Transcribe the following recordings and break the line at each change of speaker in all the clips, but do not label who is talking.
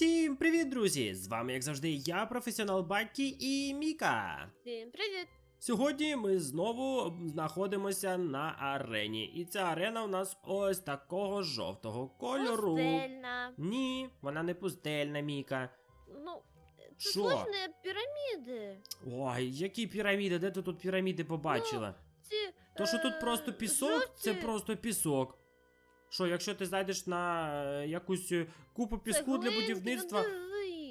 Всім привіт, друзі! З вами, як завжди, я, професіонал Бакі і Міка.
Всім привіт!
Сьогодні ми знову знаходимося на арені. І ця арена у нас ось такого жовтого кольору.
Пустельна.
Ні, вона не пустельна, Міка.
Ну, це
Що?
сложні піраміди.
Ой, які піраміди, де ти тут піраміди побачила?
Ці,
То, що тут
е,
просто пісок, це
жовті
просто пісок. Що, якщо ти зайдеш на е, якусь е, купу піску для будівництва.
ну.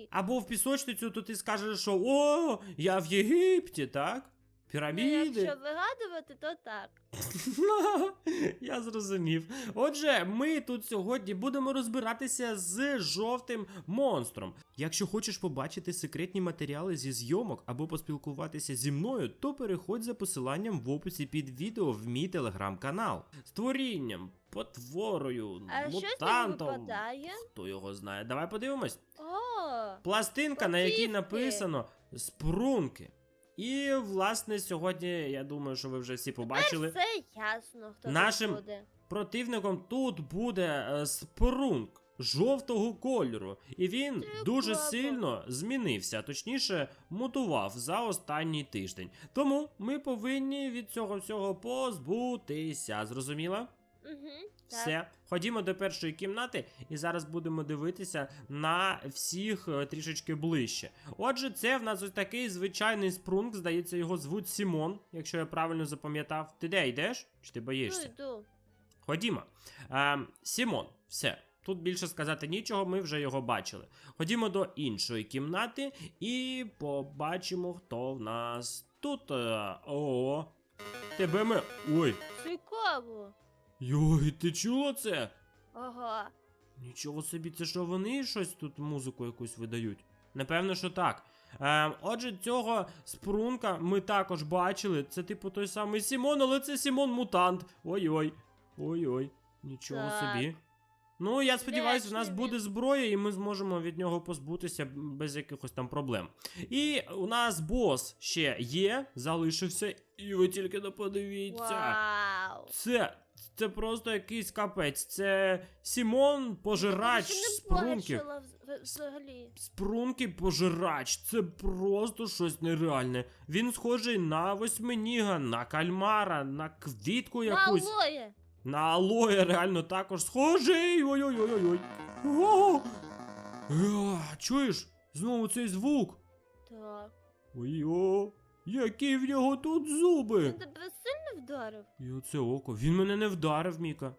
Або в пісочницю, то ти скажеш, що о, я в Єгипті, так?
Ну,
Піраміди.
якщо вигадувати, то так.
Я зрозумів. Отже, ми тут сьогодні будемо розбиратися з жовтим монстром. Якщо хочеш побачити секретні матеріали зі зйомок або поспілкуватися зі мною, то переходь за посиланням в описі під відео в мій телеграм-канал. Створінням, потворою,
А що з
мутантом.
випадає?
Хто його знає? Давай подивимось.
О,
Пластинка, на якій
Платівки.
написано спрунки. І, власне, сьогодні я думаю, що ви вже всі побачили.
все ясно, хто
Нашим-
тут буде.
Противником тут буде е, спрунг жовтого кольору. І він
Це
дуже сильно змінився, точніше, мутував за останній тиждень. Тому ми повинні від цього всього позбутися. Зрозуміла?
Угу, так.
Все, ходімо до першої кімнати, і зараз будемо дивитися на всіх е, трішечки ближче. Отже, це в нас ось такий звичайний спрунг, здається, його звуть Сімон, якщо я правильно запам'ятав. Ти де йдеш? Чи ти
Ну, йду.
Ходімо. Е, Сімон, все. Тут більше сказати нічого, ми вже його бачили. Ходімо до іншої кімнати і побачимо, хто в нас тут. Е, О, тебе ми. Ой.
Цікаво.
Йой, ти чула це?
Ага.
Нічого собі, це що вони щось тут музику якусь видають? Напевно, що так. Ем, отже, цього спрунка ми також бачили. Це типу той самий Сімон, але це Сімон мутант. Ой-ой. Ой-ой. Нічого
Так.
собі. Ну, я сподіваюся, в нас буде зброя, і ми зможемо від нього позбутися без якихось там проблем. І у нас бос ще є, залишився, і ви тільки не подивіться.
Вау.
Це. Це просто якийсь капець. Це Сімон пожирач
вз- взагалі.
Спрунки пожирач. Це просто щось нереальне. Він схожий на восьминіга, на кальмара, на квітку якусь.
Малоє.
На алоє реально також схожий. Ой-ой-ой-ой. О! Е, Чуєш? Знову цей звук.
Так.
Ой-о, які в нього тут зуби.
Він тебе сильно вдарив?
І оце око. Він мене не вдарив, Міка.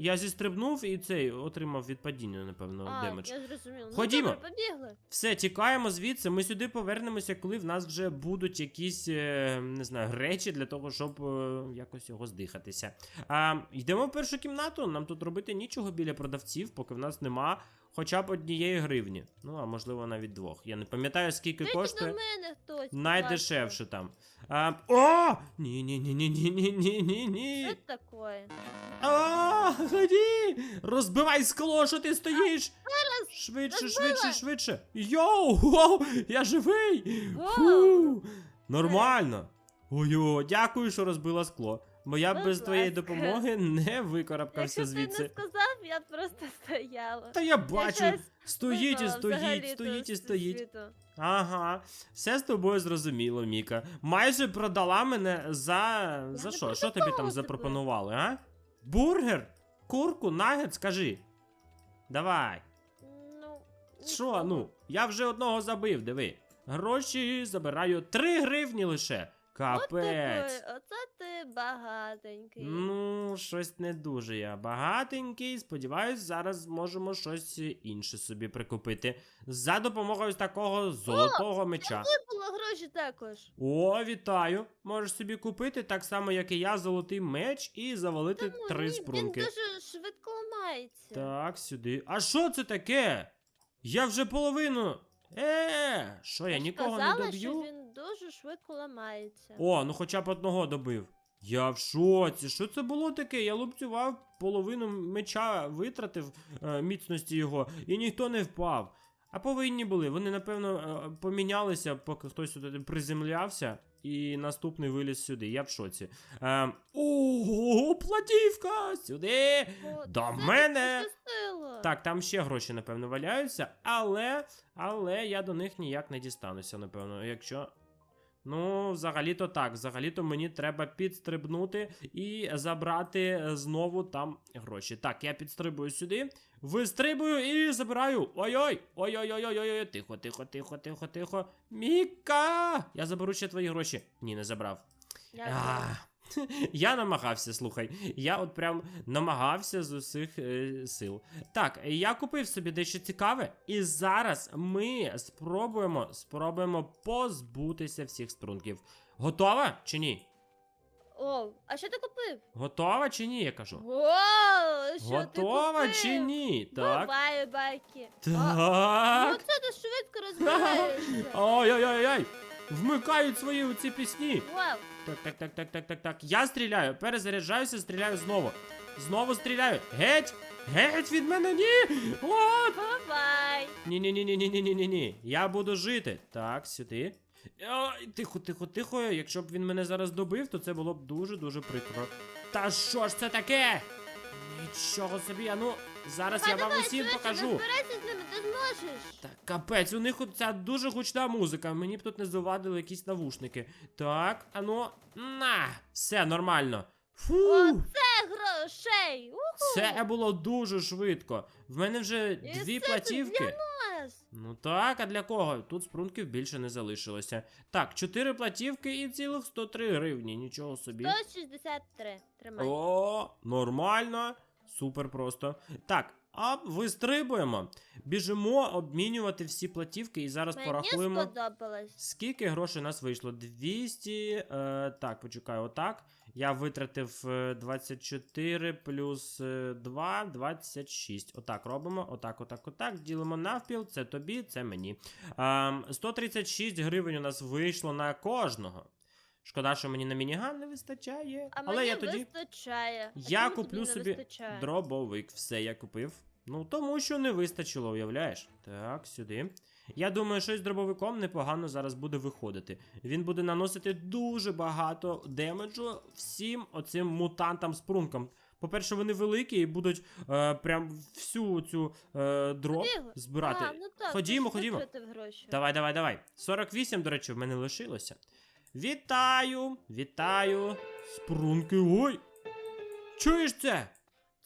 Я зістрибнув і цей отримав від падіння, напевно,
а,
демедж.
я зрозуміла.
Ходімо.
Ну, добре, побігли.
Все, тікаємо звідси. Ми сюди повернемося, коли в нас вже будуть якісь, е, не знаю, речі для того, щоб е, якось його здихатися. А, йдемо в першу кімнату. Нам тут робити нічого біля продавців, поки в нас нема хоча б однієї гривні. Ну, а можливо, навіть двох. Я не пам'ятаю, скільки
Дайте
коштує.
на мене хтось.
Найдешевше там. А, О! Ні-ні-ні-ні-ні-ні-ні-ні.
Що таке?
А! Розбивай скло, що ти стоїш! Швидше,
Розбила.
швидше, швидше. Йоу! Воу, я живий! Фу. Нормально. Ой-о, дякую, що розбила скло. Бо я б
Будь
без твоєї
ласка.
допомоги не викарабкався
Якщо ти не
звідси.
сказав, я просто стояла.
Та я бачу,
щось
стоїть і стоїть, стоїть і
з
стоїть.
світу.
Ага, все з тобою зрозуміло, Міка. Майже продала мене за. За
не
що? Що тобі там
продавала
запропонували, а? Бургер? Курку, нагет, скажи. Давай.
Ну,
Що, ну, я вже одного забив, диви. Гроші забираю 3 гривні лише.
От такий,
Капець.
оце ти багатенький.
Ну, щось не дуже я багатенький. Сподіваюсь, зараз зможемо щось інше собі прикупити. За допомогою такого золотого меча.
Випало гроші також.
О, вітаю! Можеш собі купити так само, як і я, золотий меч і завалити
Тому
три
ні,
спрунки.
Він дуже швидко ламається.
Так, сюди. А що це таке? Я вже половину. Е, що я нікого
казала,
не доб'ю?
що він дуже швидко ламається.
О, ну хоча б одного добив. Я в шоці. Що це було таке? Я лупцював половину меча, витратив е, міцності його, і ніхто не впав. А повинні були. Вони, напевно, е, помінялися, поки хтось туди приземлявся, і наступний виліз сюди. Я в шоці. Ем, ого, платівка! Сюди!
О,
До мене! Так, там ще гроші, напевно, валяються, але. Але я до них ніяк не дістануся, напевно, якщо. Ну, взагалі-то так. Взагалі-то мені треба підстрибнути і забрати е, знову там гроші. Так, я підстрибую сюди, вистрибую і забираю. Ой-ой! Ой-ой-ой-ой-ой. Тихо, тихо, тихо, тихо, тихо. Міка! Я заберу ще твої гроші. Ні, не забрав.
Дякую.
Я намагався, слухай. Я от прям намагався з усіх е, сил. Так, я купив собі дещо цікаве, і зараз ми спробуємо спробуємо позбутися всіх струнків. Готова чи ні?
О, а що ти купив?
Готова чи ні, я кажу.
О, що
Готова
ти купив?
чи ні? Так.
Буває, байки.
Так.
Ну це ти швидко розбираєшся.
Ой-ой-ой-ой вмикають свої ці пісні. Так, так, так, так, так, так, так. Я стріляю, перезаряджаюся, стріляю знову. Знову стріляю. Геть! Геть від мене, ні! От!
Бувай.
Ні-ні-ні-ні-ні-ні-ні-ні. Я буду жити. Так, сюди. Ой, Тихо, тихо, тихо. Якщо б він мене зараз добив, то це було б дуже-дуже прикро. Та що ж це таке? Нічого собі, а ну, зараз я вам усім покажу.
З ними, ти зможеш.
Так, капець, у них ця дуже гучна музика. Мені б тут не завадили якісь навушники. Так, а ну, на, все нормально. Фу,
Оце грошей. Уху.
це було дуже швидко. В мене вже
І
дві
це
платівки.
Для нас.
Ну так, а для кого? Тут спрунків більше не залишилося. Так, чотири платівки і цілих 103 гривні. Нічого собі.
163. Тримай.
О, нормально. Супер просто. Так, а вистрибуємо. Біжимо обмінювати всі платівки і зараз
Мені
порахуємо.
сподобалось.
Скільки грошей у нас вийшло? 200. Е, так, почекай, отак. Я витратив е, 24 плюс е, 2, 26. Отак робимо. Отак, отак, отак. Ділимо навпіл. Це тобі, це мені. Ем, 136 гривень у нас вийшло на кожного. Шкода, що мені на мініган не вистачає.
А
але
мені
я тоді.
вистачає.
Я
чому
куплю собі
вистачає?
дробовик. Все, я купив. Ну, тому що не вистачило, уявляєш? Так, сюди. Я думаю, що з дробовиком непогано зараз буде виходити. Він буде наносити дуже багато демеджу всім оцим мутантам спрункам. По-перше, вони великі і будуть е, прям всю цю е, дроб
Побігли.
збирати.
А, ну так,
Ходімо, ходімо.
гроші.
Давай, давай, давай. 48, до речі, в мене лишилося. Вітаю! Вітаю! Спрунки, ой! Чуєш це?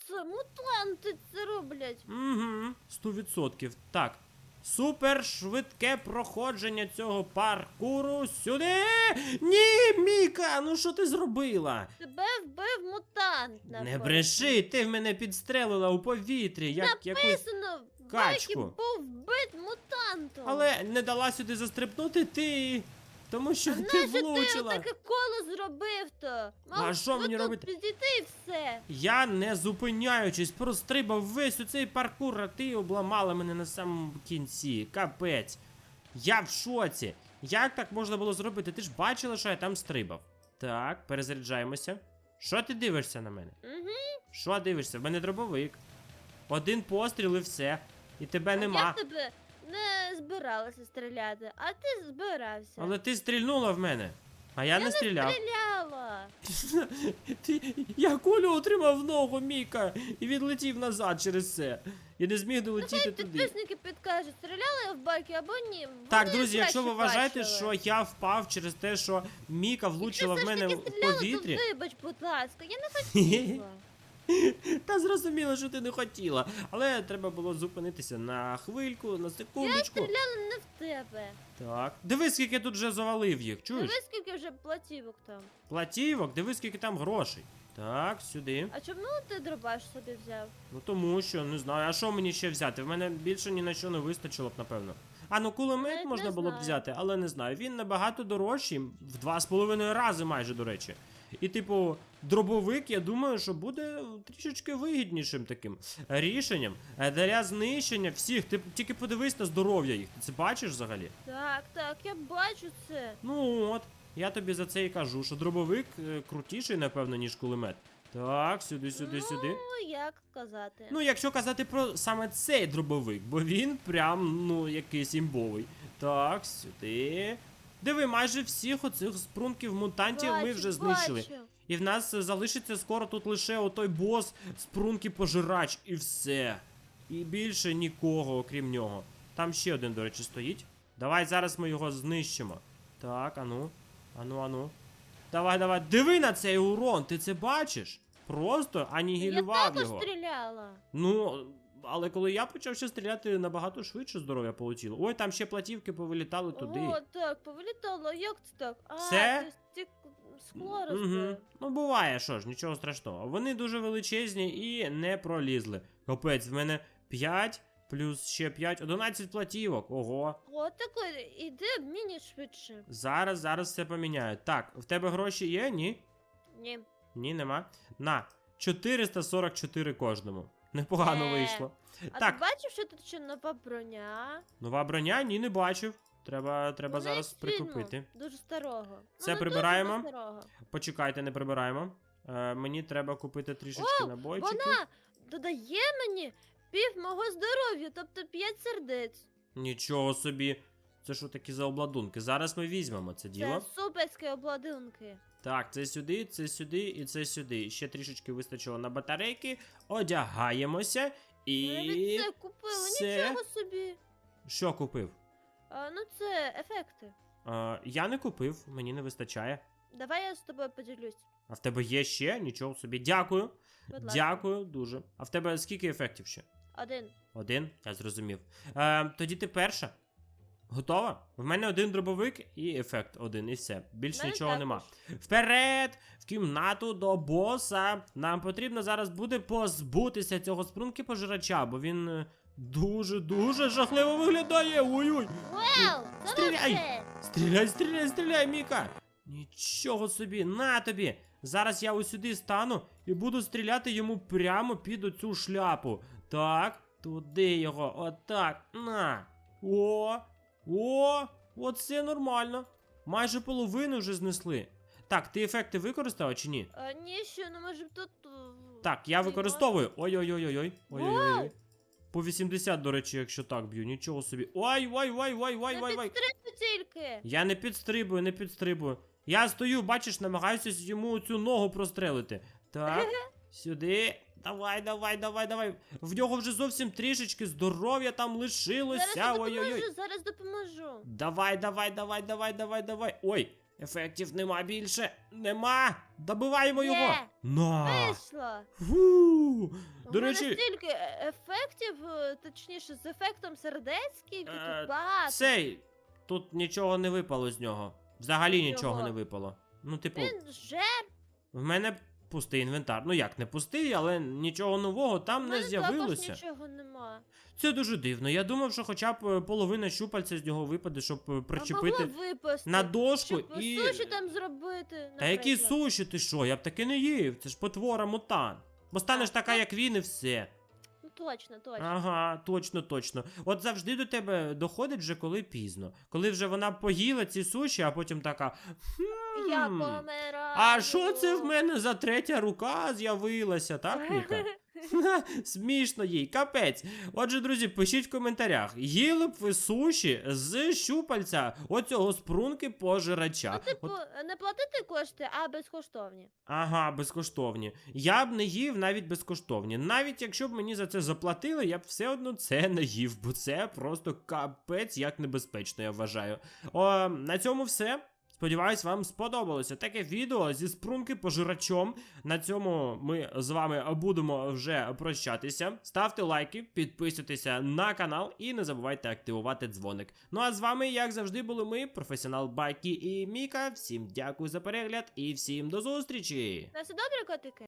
Це мутанти це роблять.
Угу, 100%. Так. Супер швидке проходження цього паркуру сюди. Ні, Міка, ну що ти зробила?
Тебе вбив мутант.
Не бреши, ти в мене підстрелила у повітрі, як якусь.
Написано, в
качку.
Байкі був вбит мутантом.
Але не дала сюди застрибнути ти. Тому що
а
ти влучила.
таке коло зробив то?
А що мені робити?
Підійти і все.
Я не зупиняючись, прострибав весь у цей паркур, а ти обламала мене на самому кінці. Капець. Я в шоці. Як так можна було зробити? Ти ж бачила, що я там стрибав. Так, перезаряджаємося. Що ти дивишся на мене?
Угу.
Що дивишся? В мене дробовик. Один постріл і все. І тебе
А
нема.
я тебе не збиралася стріляти, а ти збирався.
Але ти стрільнула в мене. А я, не стріляв.
Стріляла.
Ти, я кулю отримав в ногу, Міка, і відлетів назад через це. І не зміг долетіти
Хай
туди.
підписники підкажуть, стріляла я в байки або ні.
Так,
Вони
друзі, якщо ви вважаєте,
бачили.
що я впав через те, що Міка влучила в мене в повітрі,
вибач, будь ласка, я не хотіла.
та зрозуміло, що ти не хотіла. Але треба було зупинитися на хвильку, на
Я
секундочку.
стріляла не в тебе.
Так. Дивись, скільки тут вже завалив їх. Чуєш?
Дивись, скільки вже платівок там.
Платівок, дивись, скільки там грошей. Так, сюди.
А чому ти дробаш собі взяв?
Ну тому що не знаю, а що мені ще взяти? В мене більше ні на що не вистачило б, напевно. А ну кулемет
Навіть
можна
не
було б
знаю.
взяти, але не знаю. Він набагато дорожчий, в два з половиною рази майже, до речі. І, типу, дробовик, я думаю, що буде трішечки вигіднішим таким рішенням Е, для знищення всіх. Ти тільки подивись на здоров'я їх. Ти це бачиш взагалі?
Так, так, я бачу це.
Ну от, я тобі за це і кажу, що дробовик е, крутіший, напевно, ніж кулемет. Так, сюди, сюди, сюди.
Ну, як казати.
Ну, якщо казати про саме цей дробовик, бо він прям, ну, якийсь імбовий. Так, сюди. Диви, майже всіх оцих спрунків мутантів ми вже знищили.
бачу.
І в нас залишиться скоро тут лише отой бос спрунки пожирач, і все. І більше нікого, окрім нього. Там ще один, до речі, стоїть. Давай зараз ми його знищимо. Так, ану. Ану, ану. Давай, давай. Диви на цей урон, ти це бачиш? Просто
Я
анігілював
також
його.
стріляла.
Ну, але коли я почав ще стріляти, набагато швидше здоров'я полетіло. Ой, там ще платівки повилітали туди.
О, так, повилітало, як це так? А,
Все?
ти стік скло
Угу. Ну, буває, що ж, нічого страшного. Вони дуже величезні і не пролізли. Капець, в мене 5 плюс ще 5, 11 платівок. Ого.
О, такий, іди обміні швидше.
Зараз, зараз все поміняю. Так, в тебе гроші є? Ні?
Ні.
Ні, нема. На, 444 кожному. Непогано
Е.
вийшло.
А
Так.
ти бачив, що тут ще нова броня?
Нова броня? Ні, не бачив. Треба, треба
Вона
зараз
із фільму,
прикупити.
Дуже старого.
Це
Ну, не
прибираємо?
Дуже старого.
Почекайте, не прибираємо. Е, мені треба купити трішечки
О,
набойчиків.
Вона додає мені пів мого здоров'я, тобто п'ять сердець.
Нічого собі. Це що такі за обладунки? Зараз ми візьмемо це діло.
Це суперські обладунки.
Так, це сюди, це сюди і це сюди. Ще трішечки вистачило на батарейки. Одягаємося і.
Навіть це купили,
все.
нічого собі.
Що купив?
А, ну це ефекти.
Е, я не купив, мені не вистачає.
Давай я з тобою поділюсь.
А в тебе є ще? Нічого собі. Дякую.
Будь ласка.
Дякую дуже. А в тебе скільки ефектів ще?
Один.
Один, я зрозумів. Е, тоді ти перша. Готова? В мене один дробовик і ефект один, і все. Більш
Мене
нічого
також.
нема. Вперед! В кімнату до боса. Нам потрібно зараз буде позбутися цього спрунки пожирача, бо він дуже-дуже жахливо виглядає. Ой-ой!
Вау!
Стріляй!
Стріляй!
Стріляй, стріляй, стріляй, Міка! Нічого собі, на тобі! Зараз я ось сюди стану і буду стріляти йому прямо під оцю шляпу. Так, туди його, отак, на. О, о, оце нормально. Майже половину вже знесли. Так, ти ефекти використала чи ні?
А, ні, що, ну може тут. е,
Так, я використовую. Ой-ой-ой-ой-ой. Ой-ой-ой. По 80, до речі, якщо так б'ю, нічого собі. Ой, ой, ой, ой, ой,
Не
ой, ой.
тільки.
Я не підстрибую, не підстрибую. Я стою, бачиш, намагаюся йому цю ногу прострелити. Так, сюди. Давай, давай, давай, давай. В нього вже зовсім трішечки здоров'я там лишилося.
я
Ой-ой-ой.
зараз допоможу.
Давай, давай, давай, давай, давай, давай. Ой, ефектів нема більше. Нема. Добиваємо його.
Є.
На.
Вийшло.
Фу.
У
До
мене
речі,
стільки е- ефектів, е, точніше, з ефектом сердець, скільки
Е,
тут багато.
цей. Тут нічого не випало з нього. Взагалі нічого
Чого?
не випало. Ну, типу.
Він жер.
В мене пустий інвентар. Ну як не пустий, але нічого нового там не з'явилося.
нічого нема.
Це дуже дивно. Я думав, що хоча б е, половина щупальця з нього випаде, щоб е, причепити
випасти.
на дошку
Щоб
і.
суші там зробити.
Та які суші, ти що? Я б таки не їв. Це ж потвора мутант. Бо станеш
Так,
така, як він, і все.
Ну точно, точно.
Ага, точно, точно. От завжди до тебе доходить вже коли пізно. Коли вже вона поїла ці суші, а потім така.
Я помираю.
А що це в мене за третя рука з'явилася, так, Міка? Ха, Смішно їй, капець. Отже, друзі, пишіть в коментарях, їли б ви суші з щупальця оцього спрунки пожирача.
Ну, типу,
От,
не платити кошти, а безкоштовні.
ага, безкоштовні. Я б не їв навіть безкоштовні. Навіть якщо б мені за це заплатили, я б все одно це не їв, бо це просто капець як небезпечно, я вважаю. О, на цьому все. Сподіваюсь, вам сподобалося таке відео зі спрунки пожирачом. На цьому ми з вами будемо вже прощатися. Ставте лайки, підписуйтеся на канал і не забувайте активувати дзвоник. Ну а з вами, як завжди, були ми, професіонал Байкі і Міка. Всім дякую за перегляд і всім до зустрічі!
На все добре, котики?